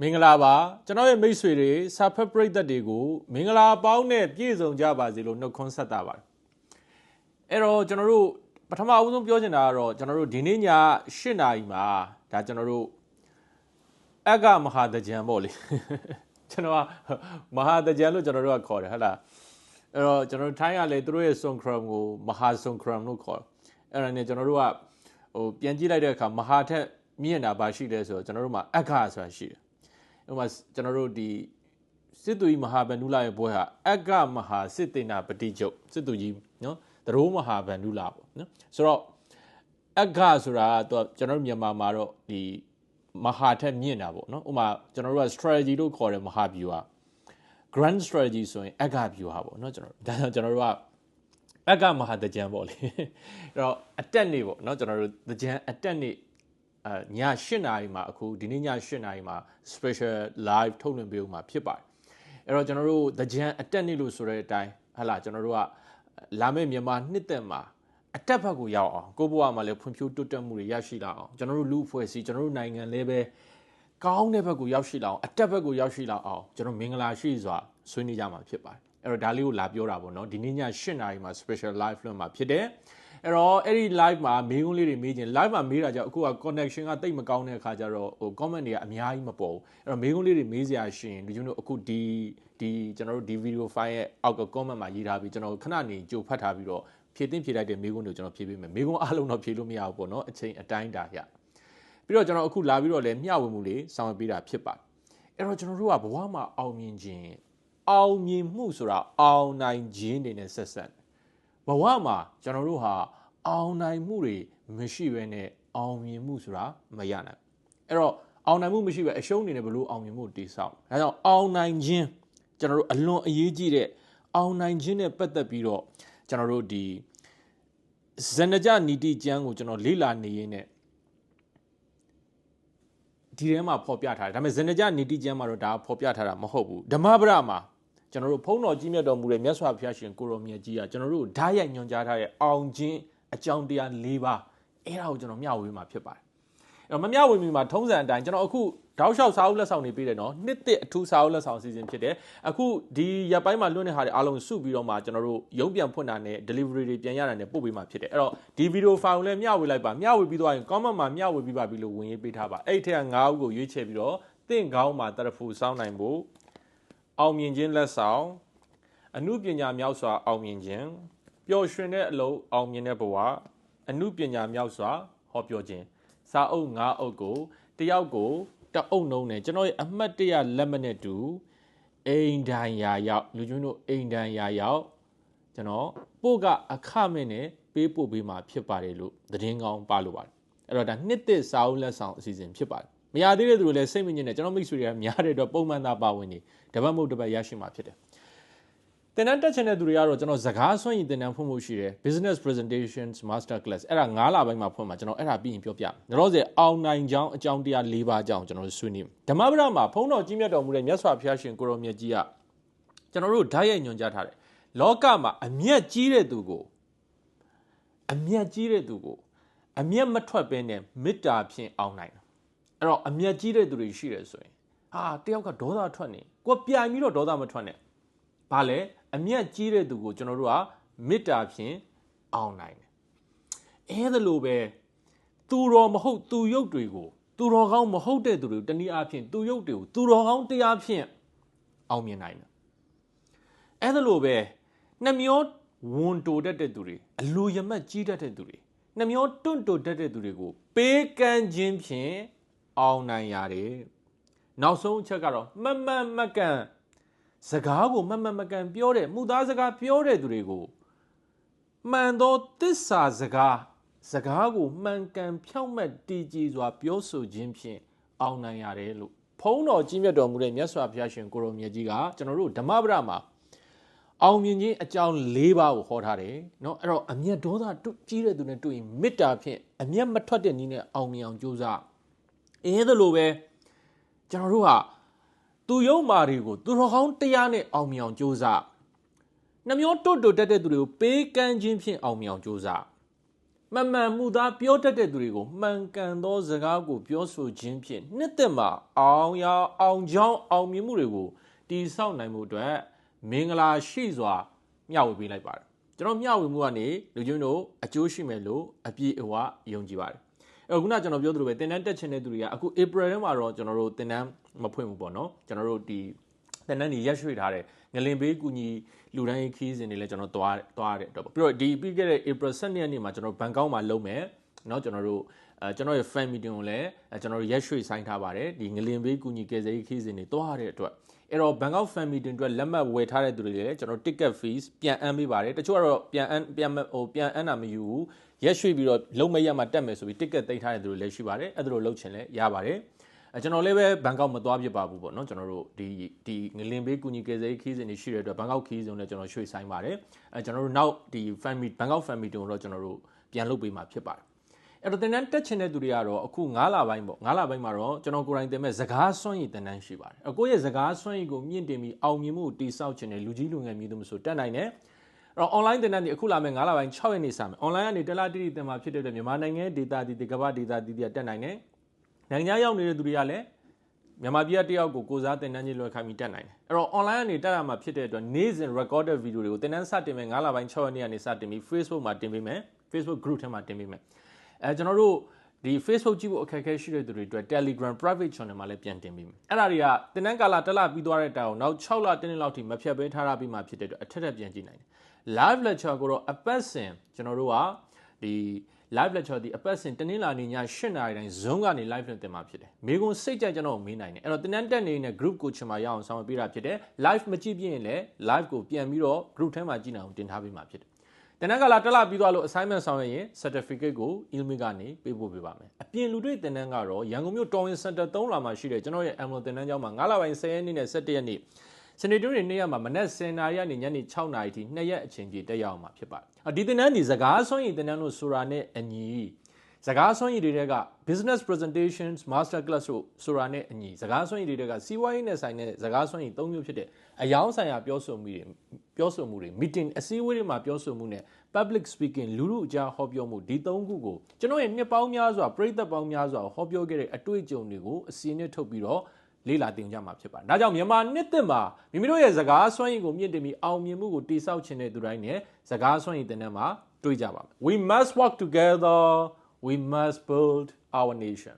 မင်္ဂလာပါကျွန်တော်ရဲ့မိတ်ဆွေတွေစာဖက်ပရိသတ်တွေကိုမင်္ဂလာပေါင်းနဲ့ပြည့်စုံကြပါစေလို့နှုတ်ခွန်းဆက်တာပါတယ်အဲ့တော့ကျွန်တော်တို့ပထမအဦးဆုံးပြောချင်တာကတော့ကျွန်တော်တို့ဒီနေ့ည8နာရီမှာဒါကျွန်တော်တို့အက္ကမဟာတကြံပေါ့လေကျွန်တော်ကမဟာတကြံလို့ကျွန်တော်တို့ကခေါ်တယ်ဟုတ်လားအဲ့တော့ကျွန်တော်တို့ထိုင်းကလည်းသူတို့ရဲ့ song cram ကိုမဟာ song cram လို့ခေါ်တယ်အဲ့ဒါနဲ့ကျွန်တော်တို့ကဟိုပြန်ကြည့်လိုက်တဲ့အခါမဟာထက်မြင့်တာပါရှိတယ်ဆိုတော့ကျွန်တော်တို့မှာအက္ခဆိုတာရှိတယ် ဥပမာကျွန်တော်တို့ဒီစစ်သူကြီးမဟာဗန္ဓုလရဲ့ဘွဲဟာအက္ခမဟာစစ်တေနာပတိကျုပ်စစ်သူကြီးနော်သရိုးမဟာဗန္ဓုလပေါ့နော်ဆိုတော့အက္ခဆိုတာတော့ကျွန်တော်တို့မြန်မာမှာတော့ဒီမဟာထက်မြင့်တာပေါ့နော်ဥပမာကျွန်တော်တို့က strategy လို့ခေါ်တယ်မဟာဗျူဟာ grand strategy ဆိုရင်အက္ခဗျူဟာပေါ့နော်ကျွန်တော်ဒါကြောင့်ကျွန်တော်တို့ကအက္ခမဟာတကြံပေါ့လေအဲ့တော့အတက်နေပေါ့နော်ကျွန်တော်တို့တကြံအတက်နေ အဲည8နာရီမှာအခုဒီနေ့ည8နာရီမှာ special live ထုတ်လွှင့်ပေးဦးမှာဖြစ်ပါတယ်အဲ့တော့ကျွန်တော်တို့တကြံအတက်နေလို့ဆိုတဲ့အတိုင်းဟာလာကျွန်တော်တို့ကလာမယ့်မြန်မာနှစ်သက်မှာအတက်ဘက်ကိုရောက်အောင်ကိုဘွားမှာလည်းဖွံ့ဖြိုးတိုးတက်မှုတွေရရှိလာအောင်ကျွန်တော်တို့လူအဖွဲ့အစည်းကျွန်တော်တို့နိုင်ငံလည်းပဲကောင်းတဲ့ဘက်ကိုရောက်ရှိလာအောင်အတက်ဘက်ကိုရောက်ရှိလာအောင်ကျွန်တော်မင်္ဂလာရှိစွာဆွေးနွေးကြမှာဖြစ်ပါတယ်အဲ့တော့ဒါလေးကိုလာပြောတာပေါ့နော်ဒီနေ့ည8နာရီမှာ special live လွှင့်မှာဖြစ်တယ် အဲ့တော့အဲ့ဒီ live မှာမေးခွန်းလေးတွေမေးခြင်း live မှာမေးတာကြောင့်အခုက connection ကတိတ်မကောင်းတဲ့အခါကျတော့ဟို comment တွေကအများကြီးမပေါ်ဘူးအဲ့တော့မေးခွန်းလေးတွေမေးစရာရှိရင်လူကျွန်တော်အခုဒီဒီကျွန်တော်တို့ဒီ video file ရဲ့အောက်က comment မှာရေးထားပြီးကျွန်တော်ခဏနေကြိုဖတ်ထားပြီးတော့ဖြည့်သိမ့်ဖြည့်လိုက်တဲ့မေးခွန်းတွေကိုကျွန်တော်ဖြည့်ပေးမယ်မေးခွန်းအားလုံးတော့ဖြည့်လို့မရဘူးပေါ့နော်အချိန်အတိုင်းတာရပြီးတော့ကျွန်တော်အခုလာပြီးတော့လည်းမျှဝေမှုလေးဆောင်ရွက်ပေးတာဖြစ်ပါတယ်အဲ့တော့ကျွန်တော်တို့ကဘဝမှာအောင်မြင်ခြင်းအောင်မြင်မှုဆိုတာအောင်နိုင်ခြင်းတွေနဲ့ဆက်ဆက် ဘဝမှာကျွန်တော်တို့ဟာအောင်နိုင်မှုတွေမရှိဘဲနဲ့အောင်မြင်မှုဆိုတာမရနိုင်အဲ့တော့အောင်နိုင်မှုမရှိဘဲအရှုံးနေနဲ့ဘလို့အောင်မြင်မှုတည်ဆောက်ဒါကြောင့်အောင်နိုင်ခြင်းကျွန်တော်တို့အလွန်အရေးကြီးတဲ့အောင်နိုင်ခြင်းနဲ့ပတ်သက်ပြီးတော့ကျွန်တော်တို့ဒီဇဏကြနီတိကျမ်းကိုကျွန်တော်လေ့လာနေရင်းနဲ့ဒီထဲမှာဖော်ပြထားတယ်ဒါပေမဲ့ဇဏကြနီတိကျမ်းမှာတော့ဒါဖော်ပြထားတာမဟုတ်ဘူးဓမ္မပဒမှာ ကျွန်တော်တို့ဖုံးတော်ကြီးမြတ်တော်မူတဲ့မြတ်စွာဘုရားရှင်ကိုရောမြတ်ကြီးကကျွန်တော်တို့ဓာတ်ရိုက်ညွှန်ကြားထားတဲ့အောင်ခြင်းအကြောင်းတရား၄ပါးအဲ့ဒါကိုကျွန်တော်မျှဝေမှာဖြစ်ပါတယ်အဲ့တော့မမျှဝေမီမှာထုံးစံအတိုင်းကျွန်တော်အခုတောက်လျှောက်စာအုပ်လက်ဆောင်တွေပေးတယ်နော်နှစ်တစ်အထူးစာအုပ်လက်ဆောင်အစီအစဉ်ဖြစ်တယ်အခုဒီရက်ပိုင်းမှာလွှင့်တဲ့ဟာတွေအားလုံးစုပြီးတော့မှကျွန်တော်တို့ရုံးပြန်ဖွင့်တာနဲ့ delivery တွေပြန်ရတာနဲ့ပို့ပေးမှာဖြစ်တယ်အဲ့တော့ဒီ video file ကိုလည်းမျှဝေလိုက်ပါမျှဝေပြီးတော့ရင် comment မှာမျှဝေပြီးပါပြီလို့ဝင်ရေးပေးထားပါအဲ့ထက်က9ဦးကိုရွေးချယ်ပြီးတော့တင့်ကောင်းမှာတရဖူစောင်းနိုင်ဖို့ အောင်မြင်ခြင်းလက်ဆောင်အမှုပညာမြောက်စွာအောင်မြင်ခြင်းပျော်ရွှင်တဲ့အလုပ်အောင်မြင်တဲ့ဘဝအမှုပညာမြောက်စွာဟောပြောခြင်းစာအုပ်9အုပ်ကိုတယောက်ကိုတအုပ်နှုံးနဲ့ကျွန်တော်ရဲ့အမှတ်တရလက်မနဲ့တူအိမ်တန်ရာရောက်လူကျွန်းတို့အိမ်တန်ရာရောက်ကျွန်တော်ပို့ကအခမဲ့နဲ့ပေးပို့ပေးမှာဖြစ်ပါတယ်လို့သတင်းကောင်းပါလို့ပါတယ်အဲ့တော့ဒါနှစ်သစ်စာအုပ်လက်ဆောင်အစီအစဉ်ဖြစ်ပါတယ် မရသေးတဲ့သူတွေလည်းစိတ်မညစ်နဲ့ကျွန်တော်မိတ်ဆွေတွေကများတဲ့အတွက်ပုံမှန်သာပါဝင်နေတပတ်မဟုတ်တပတ်ရရှိမှာဖြစ်တယ်သင်တန်းတက်ချင်တဲ့သူတွေကတော့ကျွန်တော်စကားဆွင့်ရည်သင်တန်းဖွင့်ဖို့ရှိတယ် business presentations master class အဲ့ဒါ9လပိုင်းမှာဖွင့်မှာကျွန်တော်အဲ့ဒါပြီးရင်ပြောပြမယ်တော့စေအောင်နိုင်ကြောင်းအကြောင်းတရား၄ပါးအကြောင်းကျွန်တော်ဆွေးနွေးဓမ္မပဒမှာဖုံးတော်ကြီးမြတ်တော်မူတဲ့မြတ်စွာဘုရားရှင်ကိုရောမြတ်ကြီးကကျွန်တော်တို့ဓာတ်ရိုက်ညွှန်ကြားထားတယ်လောကမှာအမျက်ကြီးတဲ့သူကိုအမျက်ကြီးတဲ့သူကိုအမျက်မထွက်ဘဲနဲ့မေတ္တာဖြင့်အောင်နိုင်တယ် အဲ့တော့အမျက်ကြီးတဲ့သူတွေရှိတယ်ဆိုရင်ဟာတယောက်ကဒေါသထွက်နေကိုယ်ပြိုင်ပြီးတော့ဒေါသမထွက်နဲ့ဘာလဲအမျက်ကြီးတဲ့သူကိုကျွန်တော်တို့ကမေတ္တာဖြင့်အောင်နိုင်တယ်အဲဒါလိုပဲသူတော်မဟုတ်သူရုပ်တွေကိုသူတော်ကောင်းမဟုတ်တဲ့သူတွေတနည်းအားဖြင့်သူရုပ်တွေကိုသူတော်ကောင်းတရားဖြင့်အောင်မြင်နိုင်တယ်အဲဒါလိုပဲနှမျောဝန်တိုတတ်တဲ့သူတွေအလိုရမက်ကြီးတတ်တဲ့သူတွေနှမျောတွန့်တိုတတ်တဲ့သူတွေကိုပေးကမ်းခြင်းဖြင့် အောင်နိုင်ရတယ်နောက်ဆုံးအချက်ကတော့မမှန်မကန်စကားကိုမမှန်မကန်ပြောတဲ့မှုသားစကားပြောတဲ့သူတွေကိုမှန်သောတစ္ဆာစကားစကားကိုမှန်ကန်ဖြောင့်မတ်တည်ကြည်စွာပြောဆိုခြင်းဖြင့်အောင်နိုင်ရတယ်လို့ဖုံးတော်ကြီးမြတ်တော်မူတဲ့မြတ်စွာဘုရားရှင်ကိုရောမြတ်ကြီးကကျွန်တော်တို့ဓမ္မပဒမှာအောင်မြင်ခြင်းအကြောင်း၄ပါးကိုဟောထားတယ်เนาะအဲ့တော့အမျက်ဒေါသကြီးတဲ့သူနဲ့တွေ့ရင်မေတ္တာဖြင့်အမျက်မထွက်တဲ့နည်းနဲ့အောင်မြင်အောင်ကြိုးစား အင်းဒါလိုပဲကျွန်တော်တို့ဟာသူယုံမာတွေကိုသူတော်ကောင်းတရားနဲ့အောင်မြင်အောင်ကြိုးစားနှမျောတွတ်တွတ်တက်တဲ့သူတွေကိုပေးကမ်းခြင်းဖြင့်အောင်မြင်အောင်ကြိုးစားမမှန်မှန်မှုသားပြောတတ်တဲ့သူတွေကိုမှန်ကန်သောစကားကိုပြောဆိုခြင်းဖြင့်နှစ်သက်မှာအောင်ရအောင်ကြောင်းအောင်မြင်မှုတွေကိုတည်ဆောက်နိုင်မှုအတွက်မင်္ဂလာရှိစွာမျှဝေပေးလိုက်ပါတယ်ကျွန်တော်မျှဝေမှုကနေလူချင်းတို့အကျိုးရှိမယ်လို့အပြည့်အဝယုံကြည်ပါတယ် အဲ့ခုနကျွန်တော်ပြောသလိုပဲတင်တန်းတက်ချင်တဲ့သူတွေကအခု April ထဲမှာတော့ကျွန်တော်တို့တင်တန်းမဖွင့်ဘူးပေါ့နော်ကျွန်တော်တို့ဒီတင်တန်းကြီးရက်ရွှေ့ထားတဲ့ငလင်ဘေးကူညီလူတိုင်းခီးစဉ်တွေလည်းကျွန်တော်သွားသွားတဲ့အတွက်ပေါ့ပြီးတော့ဒီပြီးခဲ့တဲ့ April 12ရက်နေ့မှာကျွန်တော်ဘန်ကောက်မှာလုပ်မယ်เนาะကျွန်တော်တို့အဲကျွန်တော်ရဲ့ fan meeting ကိုလည်းကျွန်တော်တို့ရက်ရွှေ့ဆိုင်ထားပါတယ်ဒီငလင်ဘေးကူညီကယ်ဆယ်ရေးခီးစဉ်တွေသွားတဲ့အတွက် အဲ့တော့ Bangkok fan meeting အတွက်လက်မှတ်ဝယ်ထားတဲ့သူတွေလည်းကျွန်တော် ticket fees ပြန်အမ်းပေးပါတယ်တချို့ကတော့ပြန်အမ်းပြန်ဟိုပြန်အမ်းတာမယူဘူးရက်ရွှေ့ပြီးတော့လုံးမရက်မှာတက်မယ်ဆိုပြီး ticket သိမ်းထားတဲ့သူတွေလည်းရှိပါတယ်အဲ့ဒါလိုလုပ်ချင်လည်းရပါတယ်အဲကျွန်တော်လည်းပဲဘန်ကောက်မသွားဖြစ်ပါဘူးပေါ့နော်ကျွန်တော်တို့ဒီဒီငလင်ဘေးကူညီကယ်ဆယ်ရေးခီးစဉ်တွေရှိတဲ့အတွက်ဘန်ကောက်ခီးစဉ်နဲ့ကျွန်တော်ရွှေ့ဆိုင်ပါတယ်အဲကျွန်တော်တို့နောက်ဒီ fan meet ဘန်ကောက် fan meeting ကိုတော့ကျွန်တော်တို့ပြန်လုပ်ပေးမှာဖြစ်ပါတယ် အဲ့တော့တင်တန်းတက်ချင်တဲ့သူတွေကတော့အခု9လပိုင်းပေါ့9လပိုင်းမှာတော့ကျွန်တော်ကိုယ်တိုင်တင်မဲ့စကားစွန့်ရည်တင်တန်းရှိပါတယ်အကိုရဲ့စကားစွန့်ရည်ကိုမြင့်တင်ပြီးအောင်မြင်မှုကိုတိစောက်ချင်တဲ့လူကြီးလူငယ်မျိုးသူမဆိုတက်နိုင်တယ်အဲ့တော့ online တင်တန်းဒီအခုလာမဲ့9လပိုင်း6ရက်နေ့စမယ် online ကနေတလားတိတိတင်မှာဖြစ်တဲ့အတွက်မြန်မာနိုင်ငံ data ဒီကမ္ဘာ data ဒီတက်နိုင်တယ်နိုင်ငံရောက်နေတဲ့သူတွေကလည်းမြန်မာပြည်တယောက်ကိုကိုစားတင်တန်းကြီးလွှဲခိုင်းပြီးတက်နိုင်တယ်အဲ့တော့ online ကနေတက်ရမှာဖြစ်တဲ့အတွက်နေ့စဉ် recorded video တွေကိုတင်တန်းစတင်မဲ့9လပိုင်း6ရက်နေ့ကနေစတင်ပြီး Facebook မှာတင်ပေးမယ် Facebook group ထဲမှာတင်ပေးမယ် အဲကျွန်တော်တို့ဒီ Facebook ကြည့်ဖို့အခက်အခဲရှိတဲ့သူတွေအတွက် Telegram private channel မှာလည်းပြန်တင်ပေးမယ်အဲ့ဒါတွေကတင်တန်းကာလတက်လာပြီးသွားတဲ့တိုင်အောင်နောက်6လတင်းတင်းလောက်ထိမဖြတ်ပေးထားရပြီးမှဖြစ်တဲ့အတွက်အထက်ထက်ပြန်ကြည့်နိုင်တယ် live lecture ကိုတော့အပတ်စဉ်ကျွန်တော်တို့ကဒီ live lecture ဒီအပတ်စဉ်တနင်္လာနေ့ည8:00နာရီတိုင်း Zoom ကနေ live နဲ့တင်မှာဖြစ်တယ်။မိကုံစိတ်ကြကျွန်တော်မေးနိုင်တယ်။အဲ့တော့တင်တန်းတက်နေတဲ့ group ကိုချင်မှာရအောင်ဆောင်ပေးတာဖြစ်တယ်။ live မကြည့်ပြရင်လည်း live ကိုပြန်ပြီးတော့ group ထဲမှာကြည့်နိုင်အောင်တင်ထားပေးမှာဖြစ်တယ်။ တင်တန်းကလာတက်လာပြီးသွားလို့ assignment ဆောင်ရရင် certificate ကို email ကနေပေးပို့ပေးပါမယ်။အပြင်လူတွေတင်တန်းကတော့ရန်ကုန်မြို့တော်ဝင် center 3လာမှာရှိတဲ့ကျွန်တော်ရဲ့ Amlo တင်တန်းကျောင်းမှာ9လပိုင်း10ရက်နေ့နဲ့17ရက်နေ့စနေတူးတွေနေ့ရက်မှာမနက်10:00နာရီကနေညနေ6:00နာရီထိနှစ်ရက်အချိန်ကြီးတက်ရောက်မှာဖြစ်ပါတယ်။ဒီတင်တန်းဒီစကားဆွမ်းရည်တင်တန်းလို့ဆိုတာနဲ့အညီ စကားဆွမ်းရည်တွေက business presentations master class လို့ဆိုတာနဲ့အညီစကားဆွမ်းရည်တွေကစီးပွားရေးနဲ့ဆိုင်တဲ့စကားဆွမ်းရည်၃မျိုးဖြစ်တဲ့အယောင်းဆိုင်ရာပြောဆိုမှုတွေပြောဆိုမှုတွေ meeting အစည်းအဝေးတွေမှာပြောဆိုမှုနဲ့ public speaking လူလူအကြားဟောပြောမှုဒီ၃ခုကိုကျွန်တော်ရဲ့နှစ်ပေါင်းများစွာပြည်သက်ပေါင်းများစွာဟောပြောခဲ့တဲ့အတွေ့အကြုံတွေကိုအစီအနှစ်ထုတ်ပြီးတော့လေ့လာသင်ကြမှာဖြစ်ပါတယ်။ဒါကြောင့်မြန်မာနှစ်သက်မှာမိမိတို့ရဲ့စကားစွမ်းရည်ကိုမြင့်တင်ပြီးအောင်မြင်မှုကိုတိစောက်ခြင်းတဲ့သူတိုင်းနဲ့စကားစွမ်းရည်တင်တဲ့မှာတွေ့ကြပါမယ်။ We must work together we must build our nation